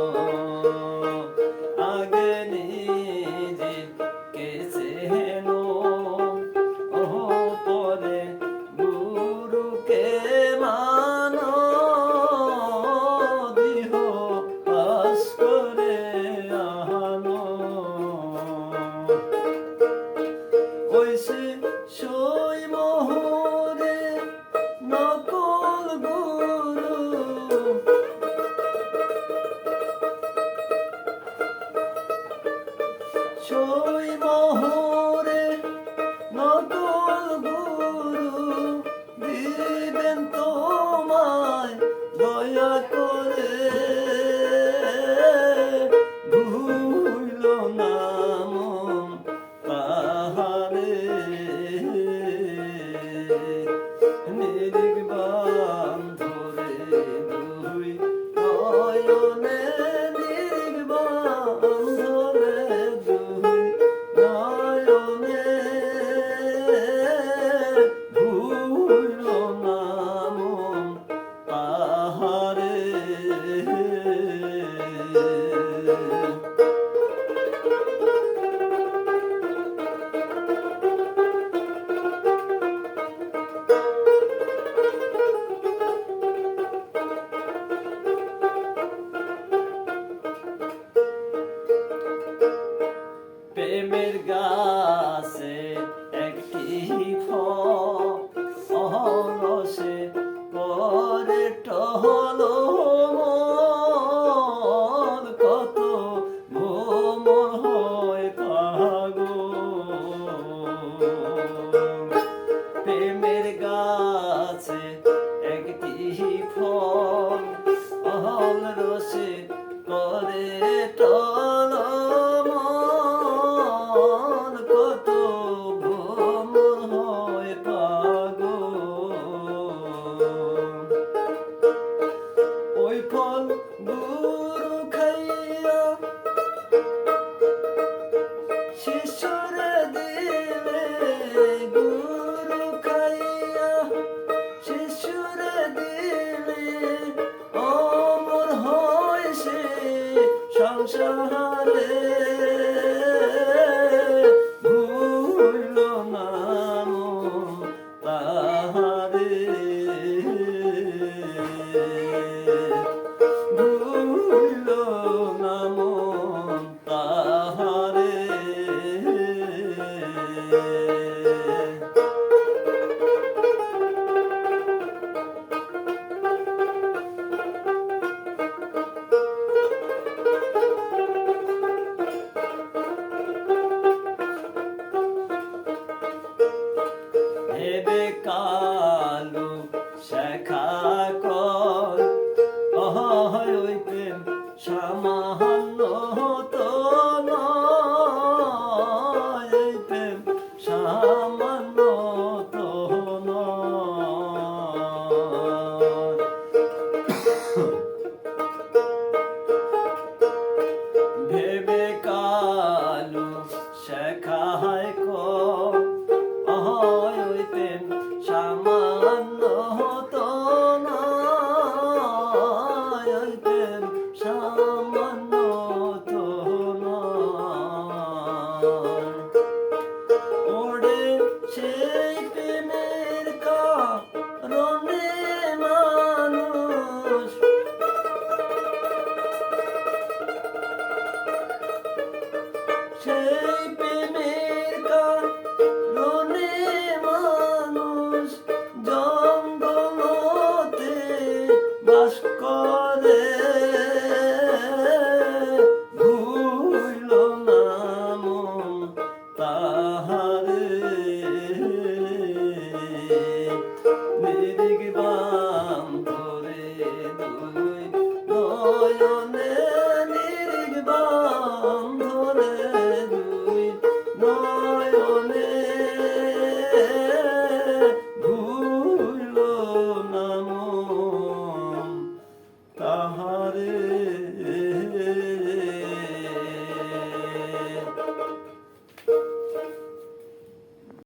Oh. সই মোহরে নকল গুরু দিবেন তোমায় আহায় ক অহয় সামান্য হতো না। সামান্য